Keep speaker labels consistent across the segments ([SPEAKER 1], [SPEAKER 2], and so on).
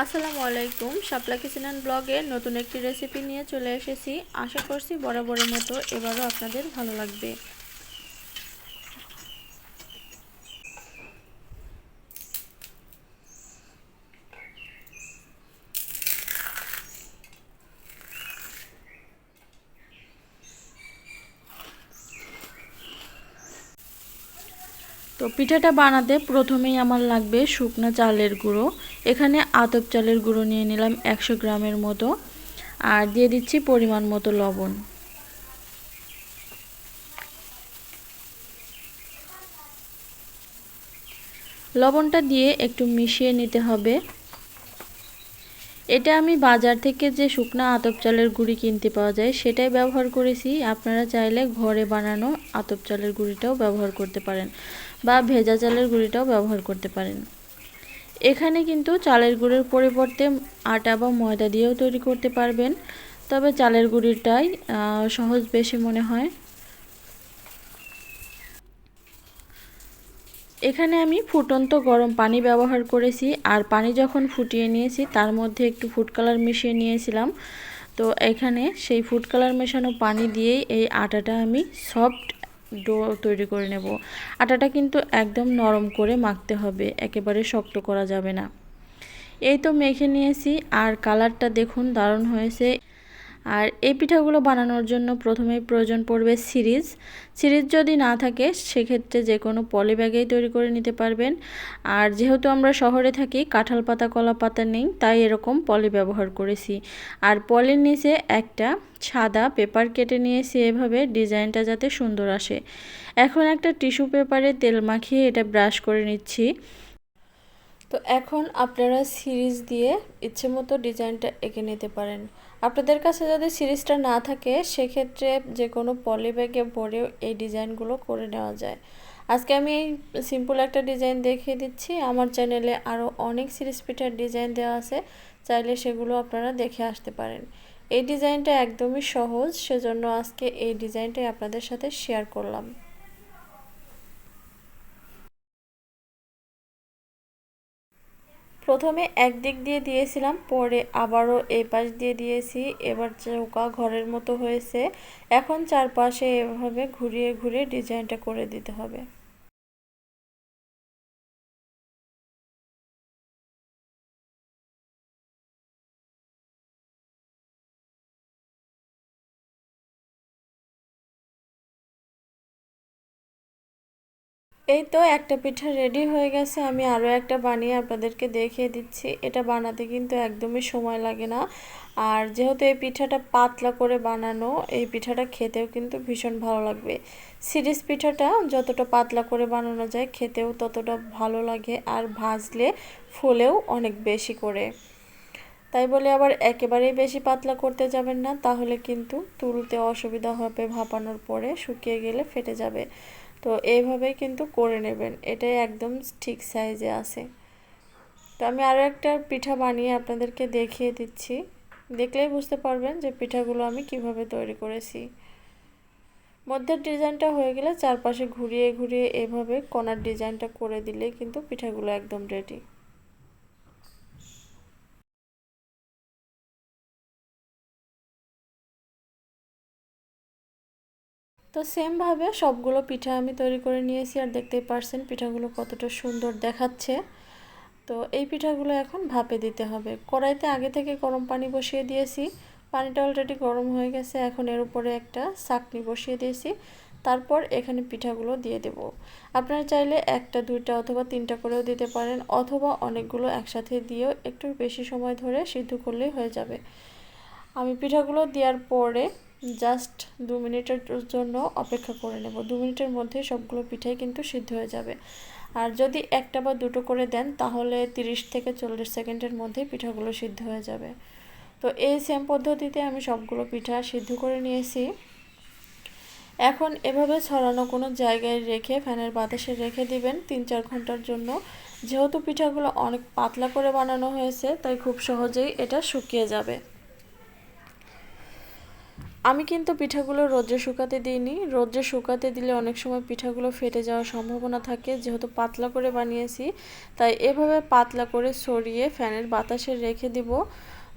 [SPEAKER 1] আসসালামু আলাইকুম। শাপলা কিচেন ব্লগে নতুন একটি রেসিপি নিয়ে চলে এসেছি। আশা করছি বরাবরের মতো এবারও আপনাদের ভালো লাগবে। তো পিঠাটা বানাতে প্রথমেই আমার লাগবে শুকনো চালের গুঁড়ো। এখানে আতপ চালের গুঁড়ো নিয়ে নিলাম একশো গ্রামের মতো। আর দিয়ে দিচ্ছি পরিমাণ মতো লবণ। লবণটা দিয়ে একটু মিশিয়ে নিতে হবে। এটা আমি বাজার থেকে যে শুকনা আতপ চালের গুঁড়ি কিনতে পাওয়া যায়, সেটাই ব্যবহার করেছি। আপনারা চাইলে ঘরে বানানো আতপ চালের গুঁড়িটাও ব্যবহার করতে পারেন বা ভেজা চালের গুঁড়িটাও ব্যবহার করতে পারেন। এখানে কিন্তু চালের গুঁড়ির পরিবর্তে আটা বা ময়দা দিয়েও তৈরি করতে পারবেন, তবে চালের গুঁড়িটাই সহজ বেশি মনে হয়। এখানে আমি ফুটন্ত গরম পানি ব্যবহার করেছি আর পানি যখন ফুটিয়ে নিয়েছি তার মধ্যে একটু ফুড কালার মিশিয়ে নিয়েছিলাম। তো এখানে সেই ফুড কালার মেশানো পানি দিয়েই এই আটাটা আমি সফট ডো তৈরি করে নেব। আটাটা কিন্তু একদম নরম করে মাখতে হবে, একেবারে শক্ত করা যাবে না। এই তো মেখে নিয়েছি আর কালারটা দেখুন দারুণ হয়েছে। আর এই পিঠাগুলো বানানোর জন্য প্রথমেই প্রয়োজন পড়বে সিরিজ। সিরিজ যদি না থাকে, সেক্ষেত্রে যে কোনো পলি ব্যাগেই তৈরি করে নিতে পারবেন। আর যেহেতু আমরা শহরে থাকি, কাঁঠাল পাতা, কলা পাতা নেই, তাই এরকম পলি ব্যবহার করেছি। আর পলির নিচে একটা সাদা পেপার কেটে নিয়েছি এভাবে, ডিজাইনটা যাতে সুন্দর আসে। এখন একটা টিস্যু পেপারে তেল মাখিয়ে এটা ব্রাশ করে নিচ্ছি। তো এখন আপনারা সিরিজ দিয়ে ইচ্ছে মতো ডিজাইনটা এঁকে নিতে পারেন। আপনাদের কাছে যদি সিরিজটা না থাকে, সেক্ষেত্রে যে কোনো পলি ব্যাগে ভরেও এই ডিজাইনগুলো করে নেওয়া যায়। আজকে আমি এই সিম্পল একটা ডিজাইন দেখিয়ে দিচ্ছি। আমার চ্যানেলে আরও অনেক সিরিজ পিঠার ডিজাইন দেওয়া আছে, চাইলে সেগুলো আপনারা দেখে আসতে পারেন। এই ডিজাইনটা একদমই সহজ, সেজন্য আজকে এই ডিজাইনটাই আপনাদের সাথে শেয়ার করলাম। প্রথমে একদিক দিয়ে দিয়েছিলাম, পরে আবারও এই পাশ দিয়ে দিয়েছি। এবার চৌকা ঘরের মতো হয়েছে। এখন চারপাশে এভাবে ঘুরিয়ে ঘুরিয়ে ডিজাইনটা করে দিতে হবে। এই তো একটা পিঠা রেডি হয়ে গেছে, আমি আরও একটা বানিয়ে আপনাদেরকে দেখিয়ে দিচ্ছি। এটা বানাতে কিন্তু একদমই সময় লাগে না। আর যেহেতু এই পিঠাটা পাতলা করে বানানো, এই পিঠাটা খেতেও কিন্তু ভীষণ ভালো লাগবে। সিরিজ পিঠাটা যতটা পাতলা করে বানানো যায়, খেতেও ততটা ভালো লাগে আর ভাজলে ফুলেও অনেক বেশি করে। তাই বলে আবার একেবারেই বেশি পাতলা করতে যাবেন না, তাহলে কিন্তু তুলতে অসুবিধা হবে ভাপানোর পরে, শুকিয়ে গেলে ফেটে যাবে। তো এইভাবেই কিন্তু করে নেবেন। এটাই একদম ঠিক সাইজে আছে। তো আমি আরও একটা পিঠা বানিয়ে আপনাদেরকে দেখিয়ে দিচ্ছি। দেখলেই বুঝতে পারবেন যে পিঠাগুলো আমি কীভাবে তৈরি করেছি। মধ্যের ডিজাইনটা হয়ে গেলে চারপাশে ঘুরিয়ে ঘুরিয়ে এভাবে কোনার ডিজাইনটা করে দিলে কিন্তু পিঠাগুলো একদম রেডি তো সেমভাবে সবগুলো পিঠা আমি তৈরি করে নিয়েছি আর দেখতেই পারছেন পিঠাগুলো কতটা সুন্দর দেখাচ্ছে। তো এই পিঠাগুলো এখন ভাপে দিতে হবে। কড়াইতে আগে থেকে গরম পানি বসিয়ে দিয়েছি। পানিটা অলরেডি গরম হয়ে গেছে। এখন এর উপরে একটা চাকনি বসিয়ে দিয়েছি। তারপর এখানে পিঠাগুলো দিয়ে দেব। আপনারা চাইলে একটা, দুইটা অথবা তিনটা করেও দিতে পারেন অথবা অনেকগুলো একসাথে দিয়েও একটু বেশি সময় ধরে সিদ্ধ করলেই হয়ে যাবে। আমি পিঠাগুলো দেওয়ার পরে জাস্ট দু মিনিটের জন্য অপেক্ষা করে নেব। দু মিনিটের মধ্যে সবগুলো পিঠাই কিন্তু সিদ্ধ হয়ে যাবে। আর যদি একটা বা দুটো করে দেন, তাহলে তিরিশ থেকে চল্লিশ সেকেন্ডের মধ্যে পিঠাগুলো সিদ্ধ হয়ে যাবে। তো এই সেম পদ্ধতিতে আমি সবগুলো পিঠা সিদ্ধ করে নিয়েছি। এখন এভাবে ছড়ানো কোনো জায়গায় রেখে, ফ্যানের বাতাসে রেখে দিবেন তিন চার ঘণ্টার জন্য। যেহেতু পিঠাগুলো অনেক পাতলা করে বানানো হয়েছে, তাই খুব সহজেই এটা শুকিয়ে যাবে। আমি কিন্তু পিঠাগুলো রোদ্রে শুকাতে দিইনি। রোদ্রে শুকাতে দিলে অনেক সময় পিঠাগুলো ফেটে যাওয়ার সম্ভাবনা থাকে। যেহেতু পাতলা করে বানিয়েছি, তাই এভাবে পাতলা করে সরিয়ে ফ্যানের বাতাসে রেখে দিব।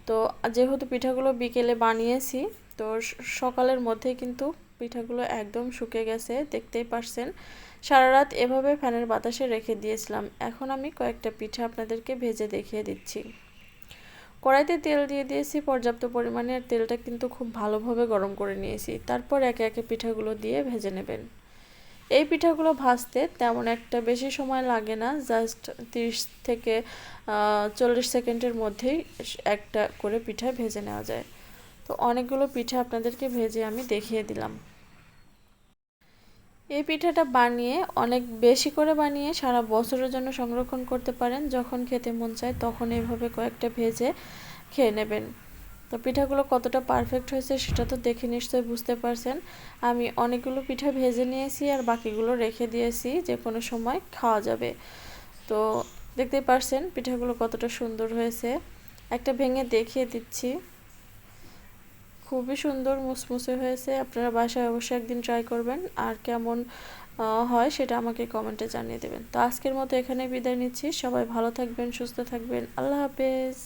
[SPEAKER 1] তো যেহেতু পিঠাগুলো বিকেলে বানিয়েছি, তো সকালের মধ্যেই কিন্তু পিঠাগুলো একদম শুকে গেছে, দেখতেই পারছেন। সারা রাত এভাবে ফ্যানের বাতাসে রেখে দিয়েছিলাম। এখন আমি কয়েকটা পিঠা আপনাদেরকে ভেজে দেখিয়ে দিচ্ছি। কড়াইতে তেল দিয়ে দিয়েছি, পর্যাপ্ত পরিমাণে। তেলটা কিন্তু খুব ভালোভাবে গরম করে নিয়েছি। তারপর একে একে পিঠাগুলো দিয়ে ভেজে নেবেন। এই পিঠাগুলো ভাজতে তেমন একটা বেশি সময় লাগে না। জাস্ট তিরিশ থেকে চল্লিশ সেকেন্ডের মধ্যেই একটা করে পিঠা ভেজে নেওয়া যায়। তো অনেকগুলো পিঠা আপনাদেরকে ভেজে আমি দেখিয়ে দিলাম। এই পিঠাটা বানিয়ে, অনেক বেশি করে বানিয়ে সারা বছরের জন্য সংরক্ষণ করতে পারেন। যখন খেতে মন চায় তখন এইভাবে কয়েকটা ভেজে খেয়ে নেবেন। তো পিঠাগুলো কতটা পারফেক্ট হয়েছে সেটা তো দেখে নিশ্চয়ই বুঝতে পারছেন। আমি অনেকগুলো পিঠা ভেজে নিয়েছি আর বাকিগুলো রেখে দিয়েছি, যে কোনো সময় খাওয়া যাবে। তো দেখতেই পারছেন পিঠাগুলো কতটা সুন্দর হয়েছে। একটা ভেঙে দেখিয়ে দিচ্ছি। খুবই সুন্দর মুসমুসে হয়েছে। আপনারা বাসায় অবশ্যই একদিন ট্রাই করবেন। আর কেমন হয় সেটা আমাকে কমেন্টে জানিয়ে দেবেন। তো আজকের মতো এখানে বিদায় নিচ্ছি। সবাই ভালো থাকবেন, সুস্থ থাকবেন। আল্লাহ হাফেজ।